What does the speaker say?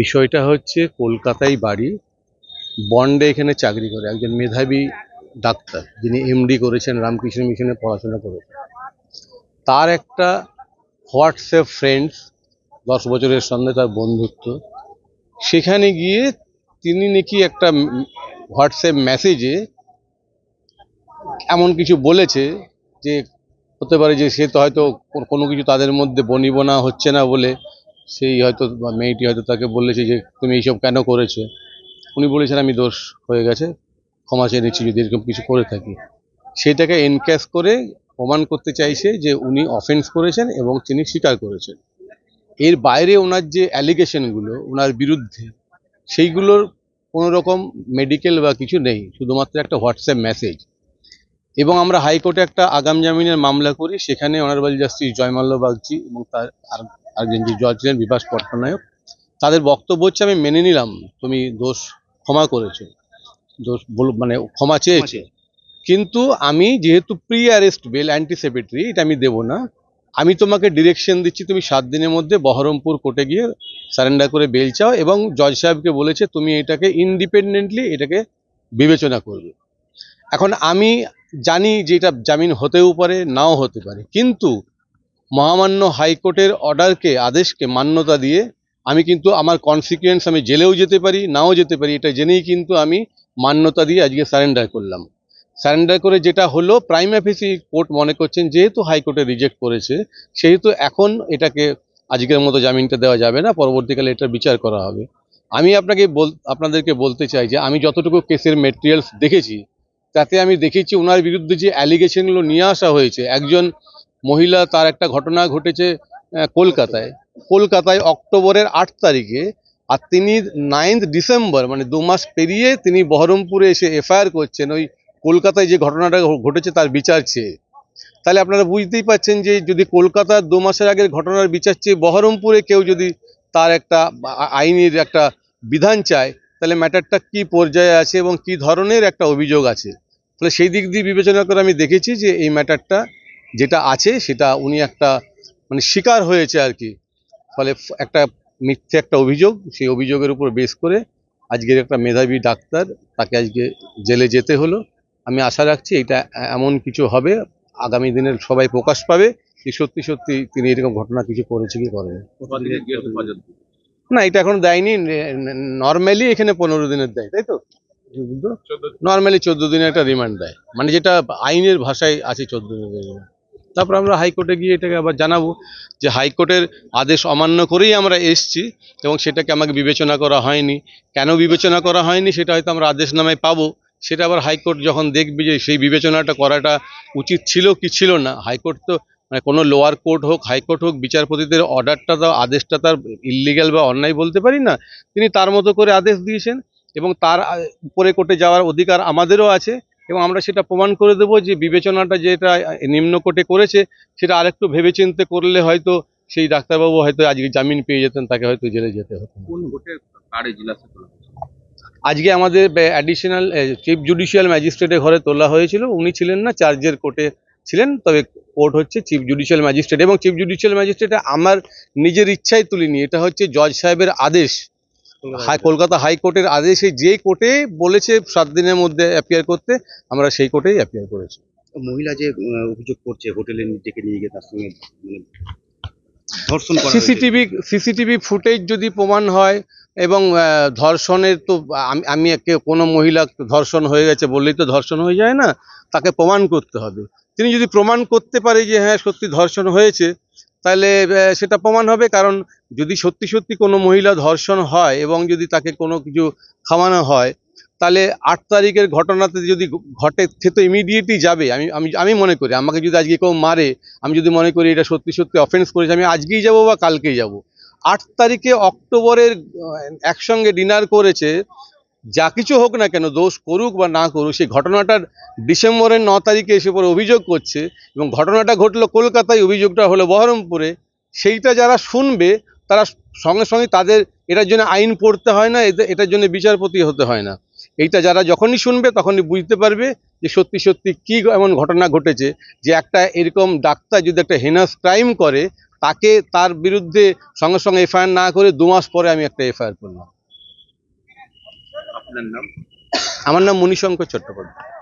বিষয়টা হচ্ছে কলকাতায় বাড়ি, বন্ডে এখানে চাকরি করে, একজন মেধাবী ডাক্তার যিনি এমডি করেছেন, রামকৃষ্ণ মিশনে পড়াশোনা করেছেন তার একটা হোয়াটসঅ্যাপ ফ্রেন্ডস দশ বছরের সঙ্গে তার বন্ধুত্ব। সেখানে গিয়ে তিনি নাকি একটা হোয়াটসঅ্যাপ মেসেজে এমন কিছু বলেছে যে, হতে পারে যে সে তো হয়তো কোনো কিছু তাদের মধ্যে বনিবনা হচ্ছে না বলে সেই হয়তো মেয়েটি হয়তো তাকে বলেছে যে, তুমি এইসব কেন করেছ? উনি বলেছেন, আমি দোষ হয়ে গেছে, ক্ষমা চেয়ে নিচ্ছি, যদি এরকম কিছু করে থাকি। সেটাকে এনক্যাশ করে প্রমাণ করতে চাইছে যে, উনি অফেন্স করেছেন এবং তিনি স্বীকার করেছেন। এর বাইরে ওনার যে অ্যালিগেশনগুলো ওনার বিরুদ্ধে, সেইগুলোর কোনো রকম মেডিকেল বা কিছু নেই, শুধুমাত্র একটা হোয়াটসঅ্যাপ মেসেজ এবং আমরা হাইকোর্টে একটা আগাম জামিনের মামলা করি, সেখানে অনারেবল জাস্টিস জয়মাল্য বাগচি এবং তার আর একজন যে জজ ছিলেন বিভাস পট্টনায়ক। তাদের বক্তব্য হচ্ছে, আমি মেনে নিলাম, তুমি দোষ ক্ষমা করেছ। দোষ মানে ক্ষমা চেয়েছে। কিন্তু আমি যেহেতু প্রি অ্যারেস্ট বেল অ্যান্টিসেপেটরি, এটা আমি দেবো না। আমি তোমাকে ডিরেকশন দিচ্ছি, তুমি সাত দিনের মধ্যে বহরমপুর কোর্টে গিয়ে সারেন্ডার করে বেল চাও এবং জজ সাহেবকে বলেছে, তুমি এটাকে ইন্ডিপেন্ডেন্টলি এটাকে বিবেচনা করবে। এখন আমি জানি যে এটা জামিন হতেও পারে, নাও হতে পারে। কিন্তু মহামান্য হাইকোর্টের অর্ডারকে, আদেশকে মান্যতা দিয়ে আমি কিন্তু আমার কনসিকুয়েন্স আমি জেলেও যেতে পারি, নাও যেতে পারি, এটা জেনেই কিন্তু আমি মান্যতা দিয়ে আজকে সারেন্ডার করলাম। সারেন্ডার করে যেটা হলো প্রাইম অফিসি কোর্ট মনে করছেন, যেহেতু হাইকোর্টে রিজেক্ট করেছে, সেহেতু এখন এটাকে আজকের মতো জামিনটা দেওয়া যাবে না, পরবর্তীকালে এটার বিচার করা হবে। আমি আপনাকে বল, আপনাদেরকে বলতে চাই যে, আমি যতটুকু কেসের মেটেরিয়ালস দেখেছি, তাতে আমি দেখেছি ওনার বিরুদ্ধে যে অ্যালিগেশনগুলো নিয়ে আসা হয়েছে, একজন মহিলা তার একটা ঘটনা ঘটেছে কলকাতায়। কলকাতায় অক্টোবরের আট তারিখে আর তিনি নাইন্থ ডিসেম্বর মানে দু মাস পেরিয়ে তিনি বহরমপুরে এসে এফআইআর করছেন। ওই কলকাতায় যে ঘটনাটা ঘটেছে তার বিচার চেয়ে। তাহলে আপনারা বুঝতেই পাচ্ছেন যে যদি কলকাতার দু মাসের আগের ঘটনার বিচার চেয়ে বহরমপুরে কেউ যদি তার একটা আইনের একটা বিধান চায়, তাহলে ম্যাটারটা কি পর্যায়ে আছে এবং কি ধরনের একটা অভিযোগ আছে? ফলে সেই দিক দিয়ে বিবেচনা করে আমি দেখেছি যে এই ম্যাটারটা যেটা আছে সেটা উনি একটা মানে শিকার হয়েছে আর কি। ফলে একটা মিথ্যে একটা অভিযোগ, সেই অভিযোগের উপর বেস করে আজকের একটা মেধাবী ডাক্তার তাকে আজকে জেলে যেতে হলো। আমি আশা রাখছি এটা এমন কিছু হবে, আগামী দিনের সবাই প্রকাশ পাবে যে সত্যি সত্যি তিনি এরকম ঘটনা কিছু করেছে কি করেন। না, এটা এখন দেয়নি নর্মালি এখানে পনেরো দিনের দেয়, তাই তো? নর্মালি চোদ্দ দিনের একটা রিমান্ড দেয়। মানে যেটা আইনের ভাষায় আছে চোদ্দ দিনের রিমান্ড তারপর আমরা হাইকোর্টে গিয়ে এটাকে আবার জানাব যে হাইকোর্টের আদেশ অমান্য করেই আমরা এসছি এবং সেটাকে আমাকে বিবেচনা করা হয়নি। কেন বিবেচনা করা হয়নি সেটা হয়তো আমরা আদেশ নামায় পাবো। সেটা আবার হাইকোর্ট যখন দেখবে যে সেই বিবেচনাটা করাটা উচিত ছিল কি ছিল না, হাইকোর্ট তো মানে কোনো লোয়ার কোর্ট হোক, হাইকোর্ট হোক, বিচারপতিদের অর্ডারটা তো আদেশটা তার ইলিগাল বা অন্যায় বলতে পারি না। তিনি তার মতো করে আদেশ দিয়েছেন এবং তার উপরে কোর্টে যাওয়ার অধিকার আমাদেরও আছে। এবং আমরা সেটা প্রমাণ করে দেবো যে বিবেচনাটা যেটা আ, নিম্ন কোর্টে করেছে সেটা আরেকটু ভেবেচিন্তে করলে হয়তো সেই ডাক্তারবাবু হয়তো আজকে জামিন পেয়ে যেতেন তাকে হয়তো জেলে যেতে হতো। আজকে আমাদের অ্যাডিশনাল চিফ জুডিশিয়াল ম্যাজিস্ট্রেটের ঘরে তোলা হয়েছিল উনি ছিলেন না চার্জের কোর্টে ছিলেন তবে কোর্ট হচ্ছে চিফ জুডিশিয়াল ম্যাজিস্ট্রেট এবং চিফ জুডিশিয়াল ম্যাজিস্ট্রেট আমার নিজের ইচ্ছায় তুলিনি এটা হচ্ছে জজ সাহেবের আদেশ। কলকাতা হাইকোর্টের আদেশে যে কোর্টে বলেছে সাত দিনের মধ্যে অ্যাপিয়ার করতে আমরা সেই কোর্টেই অ্যাপিয়ার করেছি। মহিলা যে অভিযোগ করছে হোটেলে ডেকে নিয়ে গিয়ে তার সঙ্গে মানে ধর্ষণ সিসিটিভি সিসিটিভি ফুটেজ যদি প্রমাণ হয় এবং ধর্ষণের তো আমি- আমি একে কোনো মহিলা ধর্ষণ হয়ে গেছে বললেই তো ধর্ষণ হয়ে যায় না তাকে প্রমাণ করতে হবে। তিনি যদি প্রমাণ করতে পারে যে হ্যাঁ সত্যি ধর্ষণ হয়েছে তাহলে সেটা প্রমাণ হবে কারণ যদি সত্যি সত্যি কোনো মহিলা ধর্ষণ হয় এবং যদি তাকে কোনো কিছু খাওয়ানো হয়, তাহলে আট তারিখের ঘটনাতে যদি ঘটে, সে তো ইমিডিয়েটলি যাবে। আমি আমি আমি মনে করি, আমাকে যদি আজকে কেউ মারে, আমি যদি মনে করি এটা সত্যি সত্যি অফেন্স করেছে, আমি আজকেই যাব বা কালকেই যাব। আট তারিখে অক্টোবরের একসঙ্গে ডিনার করেছে যা কিছু হোক না কেন, দোষ করুক বা না করুক, সেই ঘটনাটার ডিসেম্বরের ন তারিখে এসে পরে অভিযোগ করছে এবং ঘটনাটা ঘটলো কলকাতায়, অভিযোগটা হলো বহরমপুরে। সেইটা যারা শুনবে, তারা সঙ্গে সঙ্গে তাদের, এটার জন্য আইন পড়তে হয় না এটার জন্য বিচারপতি হতে হয় না। এইটা যারা যখনই শুনবে, তখনই বুঝতে পারবে যে সত্যি সত্যি কী এমন ঘটনা ঘটেছে, যে একটা এরকম ডাক্তার যদি একটা হেনাস ক্রাইম করে, তাকে তার বিরুদ্ধে সঙ্গে সঙ্গে এফআইআর না করে দু মাস পরে আমি একটা এফআইআর করলাম। আপনার নাম? আমার নাম মণিশঙ্কর চট্টোপাধ্যায়।